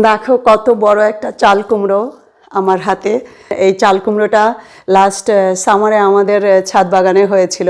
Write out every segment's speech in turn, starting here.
দেখো কত বড় একটা চাল কুমড়ো আমার হাতে। এই চাল কুমড়োটা লাস্ট সামারে আমাদের ছাদ বাগানে হয়েছিল।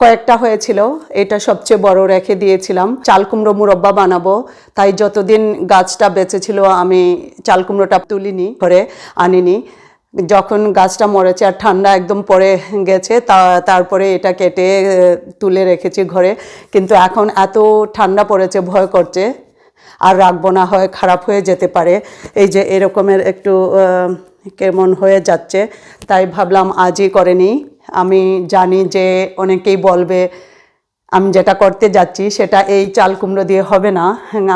কয়েকটা হয়েছিল, এটা সবচেয়ে বড় রেখে দিয়েছিলাম। চাল কুমড়ো মুরব্বা বানাবো, তাই যতদিন গাছটা বেঁচেছিল আমি চাল কুমড়োটা তুলিনি, ঘরে আনিনি। যখন গাছটা মরেছে আর ঠান্ডা একদম পড়ে গেছে, তা, তারপরে এটা কেটে তুলে রেখেছি ঘরে। কিন্তু এখন এত ঠান্ডা পড়েছে, ভয় করছে। আর রাখব না, হয় খারাপ হয়ে যেতে পারে। এই যে এরকমের একটু কেমন হয়ে যাচ্ছে, তাই ভাবলাম আজই করেনি আমি জানি যে অনেকেই বলবে আমি যেটা করতে যাচ্ছি, সেটা এই চাল কুমড়ো দিয়ে হবে না।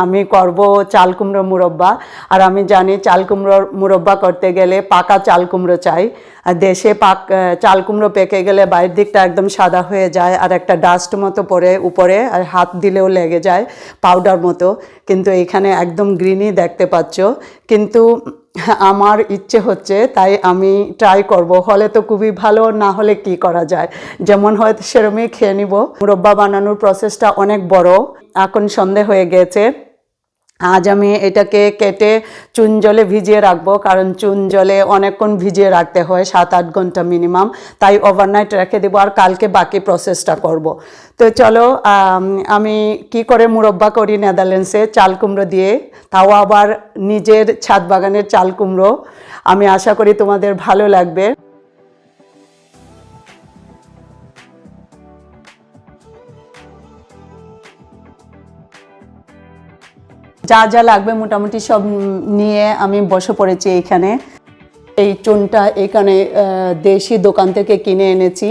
আমি করব চাল কুমড়ো মুরব্বা। আর আমি জানি চাল কুমড়োর মুরব্বা করতে গেলে পাকা চাল কুমড়ো চাই। আর দেশে পাক চাল কুমড়ো পেকে গেলে বাইরের দিকটা একদম সাদা হয়ে যায় আর একটা ডাস্ট মতো পরে উপরে আর হাত দিলেও লেগে যায় পাউডার মতো। কিন্তু এখানে একদম গ্রিনই দেখতে পাচ্ছ। কিন্তু আমার ইচ্ছে হচ্ছে, তাই আমি ট্রাই করব। হলে তো খুবই ভালো, না হলে কি করা যায়? যেমন হয়তো সেরমই খেয়ে নিব। মুরব্বা বানানোর প্রসেসটা অনেক বড়। এখন সন্ধে হয়ে গেছে। আজ আমি এটাকে কেটে চুন জলে ভিজিয়ে রাখব, কারণ চুন জলে অনেকক্ষণ ভিজিয়ে রাখতে হয়, সাত, আট ঘণ্টা মিনিমাম তাই ওভারনাইট রেখে দেবো আর কালকে বাকি প্রসেসটা করব। তো চলো আমি কি করে মুরব্বা করি নেদারল্যান্ডসে? চাল কুমড়ো দিয়ে। তাও আবার নিজের ছাদ বাগানের চাল কুমড়ো। আমি আশা করি তোমাদের ভালো লাগবে। যা যা লাগবে মোটামুটি সব নিয়ে আমি বসে পড়েছি এইখানে এই চুনটা এখানে দেশি দোকান থেকে কিনে এনেছি।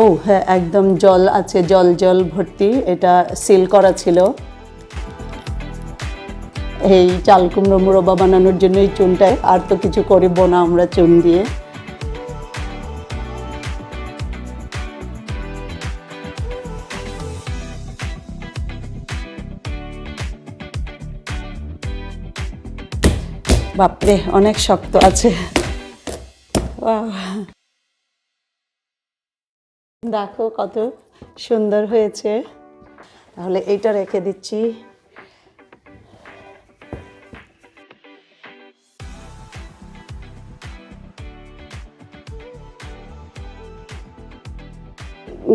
ও হ্যাঁ একদম জল আছে, জল জল ভর্তি। এটা সিল করা ছিল। এই চাল কুমড়ো মুরব্বা বানানোর জন্য এই চুনটায়। আর তো কিছু করিব না আমরা চুন দিয়ে। বাপরে, অনেক শক্ত আছে। দেখো কত সুন্দর হয়েছে। তাহলে এইটা রেখে দিচ্ছি।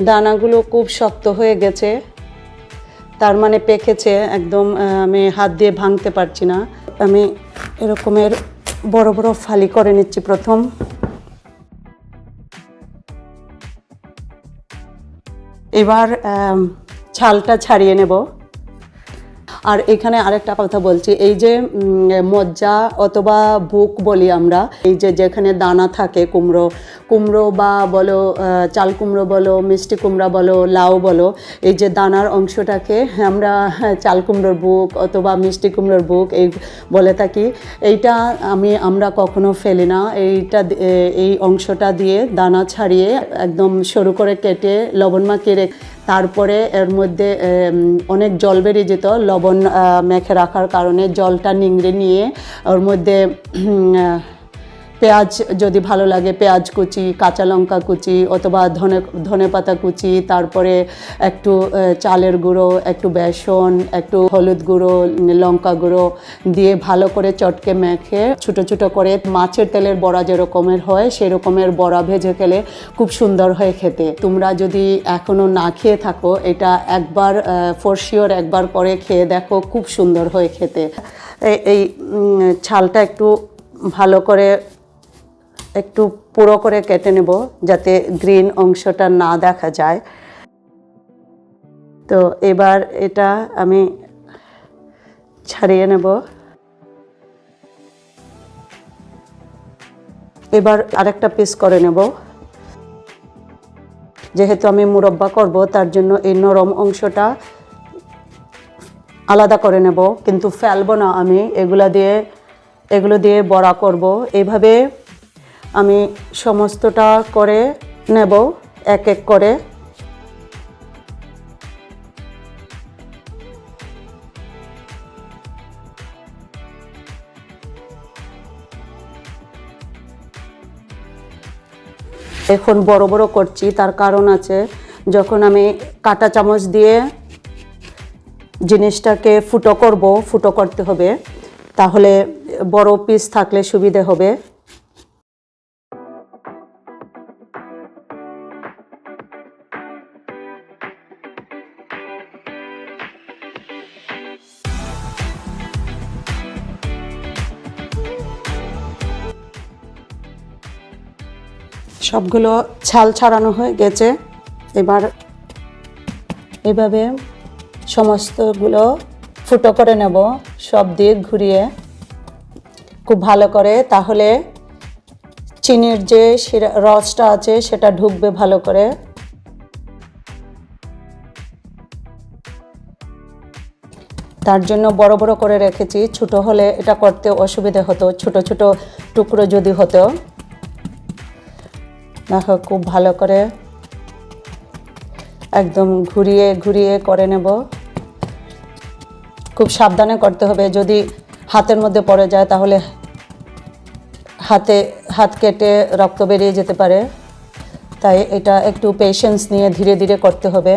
দানাগুলো খুব শক্ত হয়ে গেছে। তার মানে পেকেছে, একদম আমি হাত দিয়ে ভাঙতে পারছি না। আমি এরকমের বড় বড় ফালি করে নিচ্ছি প্রথম। এবার ছালটা ছাড়িয়ে নেব। আর এখানে আরেকটা কথা বলছি, এই যে মজ্জা অথবা বুক বলি আমরা, এই যে যেখানে দানা থাকে, কুমড়ো কুমড়ো বা বলো চাল কুমড়ো বলো, মিষ্টি কুমড়া বলো, লাউ বলো, এই যে দানার অংশটাকে আমরা চাল কুমড়োর বুক অথবা মিষ্টি কুমড়োর বুক এই বলে থাকি, এইটা আমি, আমরা কখনো ফেলি না, এইটা এই অংশটা দিয়ে দানা ছাড়িয়ে একদম সরু করে কেটে লবণ মাখিয়ে রেখে তারপরে এর মধ্যে অনেক জল বেরিয়ে যেত, লবণ মেখে রাখার কারণে জলটা নিংড়ে নিয়ে ওর মধ্যে পেঁয়াজ যদি ভালো লাগে, পেঁয়াজ কুচি, কাঁচা লঙ্কা কুচি অথবা ধনে ধনে পাতা কুচি, তারপরে একটু চালের গুঁড়ো, একটু বেসন, একটু হলুদ গুঁড়ো, লঙ্কা গুঁড়ো দিয়ে ভালো করে চটকে মেখে ছোটো ছোটো করে মাছের তেলের বড়া যেরকমের হয়, সেরকমের বড়া ভেজে খেলে খুব সুন্দর হয় খেতে। তোমরা যদি এখনও না খেয়ে থাকো, এটা একবার ফরশিওর একবার করে খেয়ে দেখো, খুব সুন্দর হয় খেতে। এই ছালটা একটু ভালো করে একটু পুরো করে কেটে নেব যাতে গ্রিন অংশটা না দেখা যায়। তো এবার এটা আমি ছাড়িয়ে নেব। এবার আরেকটা পিস করে নেব। যেহেতু আমি মুরব্বা করব, তার জন্য এই নরম অংশটা আলাদা করে নেব। কিন্তু ফেলব না আমি, এগুলা দিয়ে, এগুলো দিয়ে বড়া করব। এইভাবে আমি সমস্তটা করে নেব, এক এক করে। এখন বড় বড় করছি, তার কারণ আছে যখন আমি কাঁটা চামচ দিয়ে জিনিসটাকে ফুটো করব, ফুটো করতে হবে, তাহলে বড় পিস থাকলে সুবিধে হবে। সবগুলো ছাল ছাড়ানো হয়ে গেছে। এবার এভাবে সমস্তগুলো ফুটো করে নেব, সব দিক ঘুরিয়ে। খুব ভালো করে, তাহলে চিনির যে রসটা আছে, সেটা ঢুকবে ভালো করে। তার জন্য বড় বড় করে রেখেছি, ছোট হলে এটা করতে অসুবিধা হতো, ছোট ছোট টুকরো যদি হতো। দেখো খুব ভালো করে একদম ঘুরিয়ে ঘুরিয়ে করে নেব। খুব সাবধানে করতে হবে। যদি হাতের মধ্যে পড়ে যায় তাহলে হাতে, হাত কেটে রক্ত বেরিয়ে যেতে পারে। তাই এটা একটু পেশেন্স নিয়ে ধীরে ধীরে করতে হবে।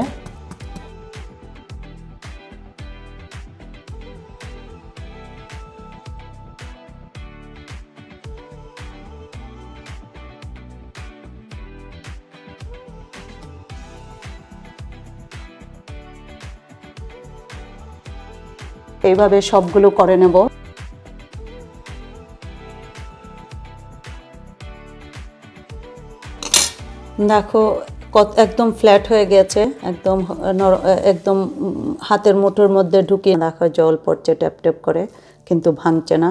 এইভাবে সবগুলো করে নেব। দেখো, কত একদম ফ্ল্যাট হয়ে গেছে, একদম একদম হাতের মুঠোর মধ্যে ঢুকিয়ে দেখো, জল পড়ছে ট্যাপ ট্যাপ করে, কিন্তু ভাঙছে না।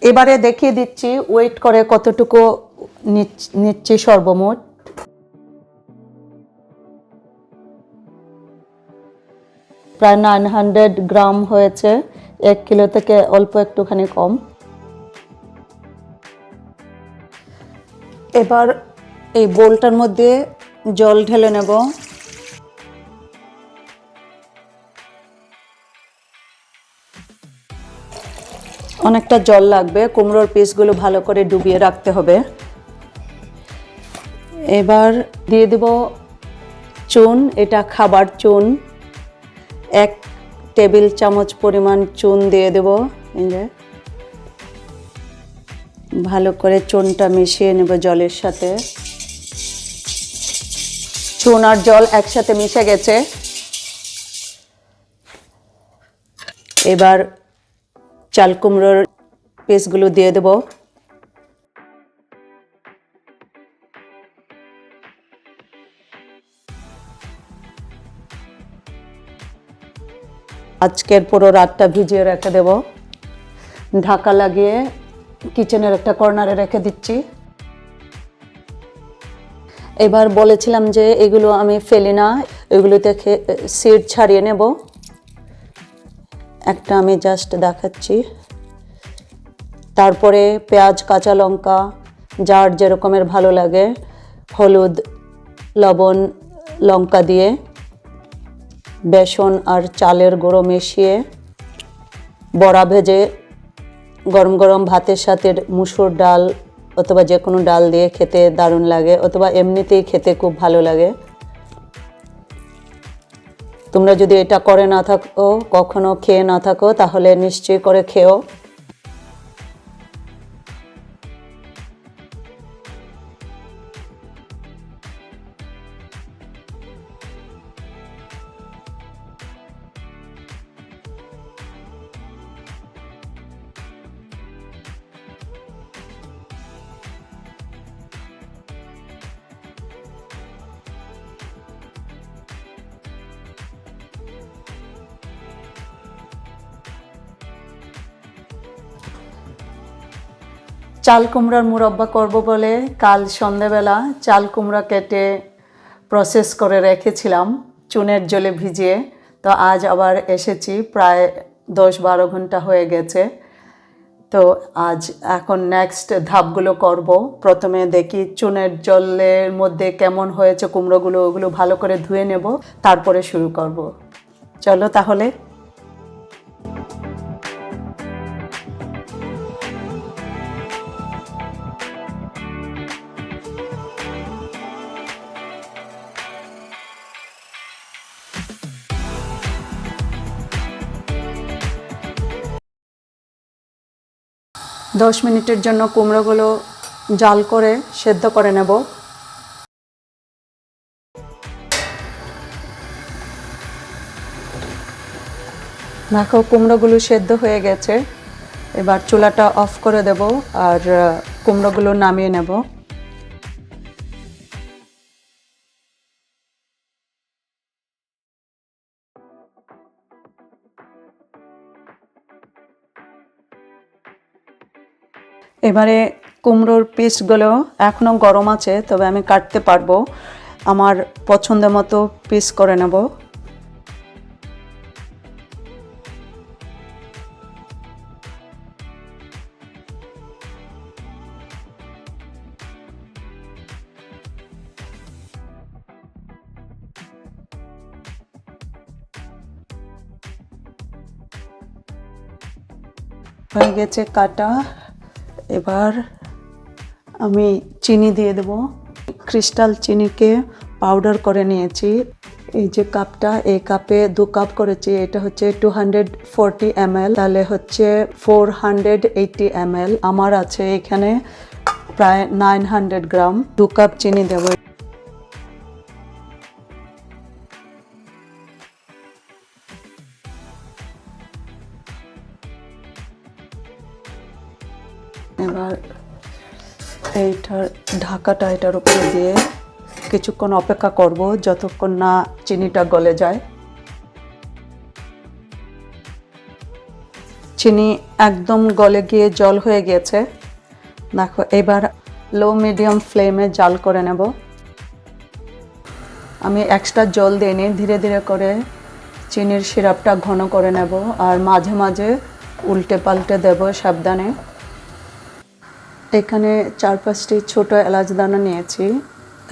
এবারে দেখিয়ে দিচ্ছি ওয়েট করে কতটুকু নিচ- নিচ্ছি সর্বমোট। প্রায় নাইন হান্ড্রেড গ্রাম হয়েছে। এক কিলো থেকে অল্প একটুখানি কম। এবার এই বোলটার মধ্যে জল ঢেলে নেব। অনেকটা জল লাগবে, কুমড়োর পিসগুলো ভালো করে ডুবিয়ে রাখতে হবে। এবার দিয়ে দেব চুন, এটা খাবার চুন। এক টেবিল চামচ পরিমাণ চুন দিয়ে দেব। ভালো করে চুনটা মিশিয়ে নেব জলের সাথে। চুন আর জল একসাথে মিশে গেছে। এবার চাল কুমড়োর পিসগুলো দিয়ে দেব। আজকের পুরো রাতটা ভিজিয়ে রেখে দেব। ঢাকা লাগিয়ে কিচেনের একটা কর্নারে রেখে দিচ্ছি। এবার বলেছিলাম যে এগুলো আমি ফেলি না এগুলো থেকে সিড ছাড়িয়ে নেব। একটা আমি জাস্ট দেখাচ্ছি। তারপরে পেঁয়াজ, কাঁচা লঙ্কা, যার যেরকমের ভালো লাগে, হলুদ, লবণ, লঙ্কা দিয়ে বেসন আর চালের গুঁড়ো মিশিয়ে বড়া ভেজে গরম গরম ভাতের সাথে মুসুর ডাল অথবা যে কোনো ডাল দিয়ে খেতে দারুণ লাগে অথবা এমনিতেই খেতে খুব ভালো লাগে। তোমরা যদি এটা করে না থাকো, কখনো খেয়ে না থাকো, তাহলে নিশ্চয়ই করে খেও। চাল কুমড়ার মুরব্বা করব বলে কাল সন্ধেবেলা চাল কুমড়া কেটে প্রসেস করে রেখেছিলাম, চুনের জলে ভিজিয়ে। তো আজ আবার এসেছি, প্রায় দশ বারো ঘণ্টা হয়ে গেছে। তো আজ এখন নেক্সট ধাপগুলো করব। প্রথমে দেখি চুনের জলের মধ্যে কেমন হয়েছে কুমড়োগুলো, ওগুলো ভালো করে ধুয়ে নেব, তারপরে শুরু করব। চলো তাহলে। দশ মিনিটের জন্য কুমড়োগুলো জাল করে সেদ্ধ করে নেব। দেখো, কুমড়োগুলো সেদ্ধ হয়ে গেছে। এবার চুলাটা অফ করে দেব আর কুমড়োগুলো নামিয়ে নেব। এবারে কুমড়োর পিসগুলো এখনও গরম আছে, তবে আমি কাটতে পারব। আমার পছন্দ মতো পিস করে নেব। হয়ে গেছে কাটা। এবার আমি চিনি দিয়ে দেব। ক্রিস্টাল চিনিকে পাউডার করে নিয়েছি। এই যে কাপটা, এই কাপে দু কাপ করেছি। এটা হচ্ছে টু হান্ড্রেড ফোরটি এম তাহলে হচ্ছে ফোর হান্ড্রেড এইটি এম আমার আছে এখানে প্রায় নাইন হান্ড্রেড গ্রাম। দু কাপ চিনি দেবো এবার এইটার ঢাকাটা এটার উপরে দিয়ে কিছুক্ষণ অপেক্ষা করব যতক্ষণ না চিনিটা গলে যায়। চিনি একদম গলে গিয়ে জল হয়ে গিয়েছে। দেখো, এবার লো মিডিয়াম ফ্লেমে জাল করে নেব। আমি এক্সট্রা জল দিইনি ধীরে ধীরে করে চিনির সিরাপটা ঘন করে নেব আর মাঝে মাঝে উল্টে পাল্টে দেব সাবধানে। এখানে চার পাঁচটি ছোট এলাচ দানা নিয়েছি।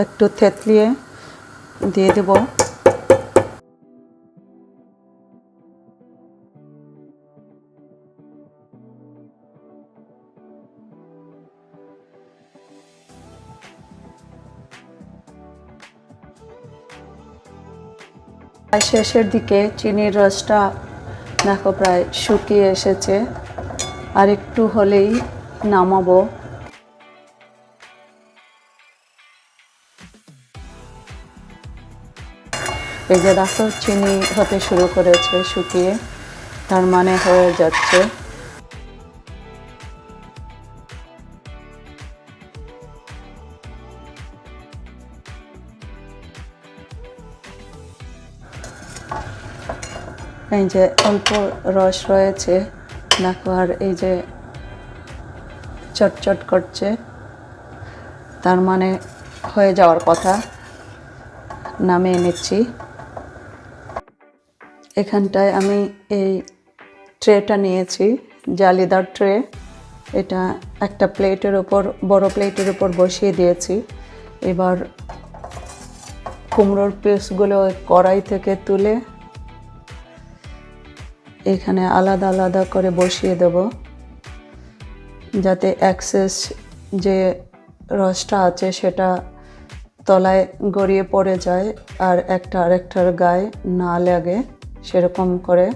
একটু থেতলিয়ে দিয়ে দেব। শেষের দিকে চিনির রসটা দেখো, প্রায় শুকিয়ে এসেছে। আর একটু হলেই নামাবো। এই যে দেখো চিনি হতে শুরু করেছে শুকিয়ে, তার মানে হয়ে যাচ্ছে। এই যে অল্প রস রয়েছে, দেখো আর এই যে চটচট করছে, তার মানে হয়ে যাওয়ার কথা। নামিয়ে নিচ্ছি। এখানটায় আমি এই ট্রেটা নিয়েছি, জালিদার ট্রে এটা একটা প্লেটের ওপর বড় প্লেটের ওপর বসিয়ে দিয়েছি। এবার কুমড়োর পিসগুলো কড়াই থেকে তুলে এখানে আলাদা আলাদা করে বসিয়ে দেব, যাতে অ্যাক্সেস যে রসটা আছে সেটা তলায় গড়িয়ে পড়ে যায় আর একটা আরেকটার গায়ে না লাগে। সেরকম করে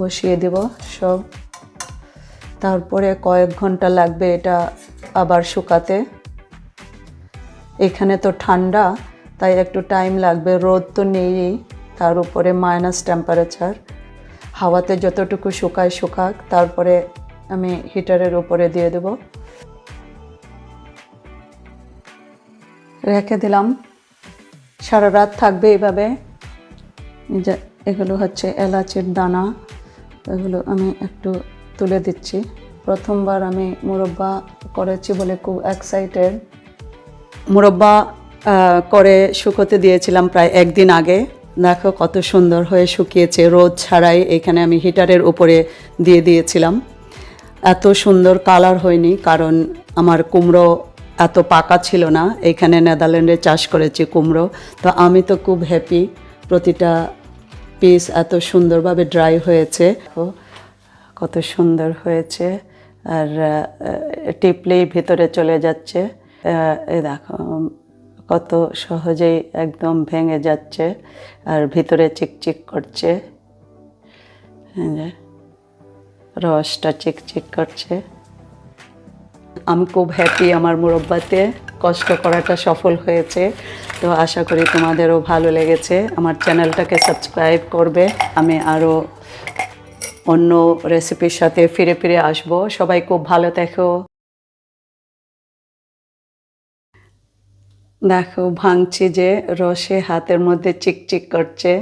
বসিয়ে দেব সব। তারপরে কয়েক ঘণ্টা লাগবে এটা আবার শুকাতে। এখানে তো ঠান্ডা, তাই একটু টাইম লাগবে। রোদ তো নেই তার উপরে মাইনাস টেম্পারেচার হাওয়াতে যতটুকু শুকায় শুকাক, তারপরে আমি হিটারের উপরে দিয়ে দেব। রেখে দিলাম। সারা রাত থাকবে এইভাবে এই যে এগুলো হচ্ছে এলাচের দানা, এগুলো আমি একটু তুলে দিচ্ছি। প্রথমবার আমি মুরব্বা করেছি বলে খুব এক্সাইটেড মুরব্বা করে শুকোতে দিয়েছিলাম প্রায় একদিন আগে। দেখো কত সুন্দর হয়ে শুকিয়েছে, রোদ ছাড়াই এখানে আমি হিটারের উপরে দিয়ে দিয়েছিলাম। এত সুন্দর কালার হয়নি, কারণ আমার কুমড়ো এত পাকা ছিল না। এখানে নেদারল্যান্ডে চাষ করেছি কুমড়ো, তো আমি তো খুব হ্যাপি প্রতিটা পিস এত সুন্দরভাবে ড্রাই হয়েছে। কত সুন্দর হয়েছে। আর টিপলেই ভিতরে চলে যাচ্ছে। এই দেখো, কত সহজেই একদম ভেঙে যাচ্ছে আর ভিতরে চিকচিক করছে। রসটা চিকচিক করছে। আমি খুব হ্যাপি আমার মুরব্বাতে। কষ্ট করাটা সফল হয়েছে। তো আশা করি তোমাদেরও ভালো লেগেছে। আমার চ্যানেলটাকে সাবস্ক্রাইব করবে। আমি আরও অন্য রেসিপির সাথে ফিরে ফিরে আসব। সবাই খুব ভালো দেখো দেখো ভাঙছি যে রসে হাতের মধ্যে চিকচিক করছে।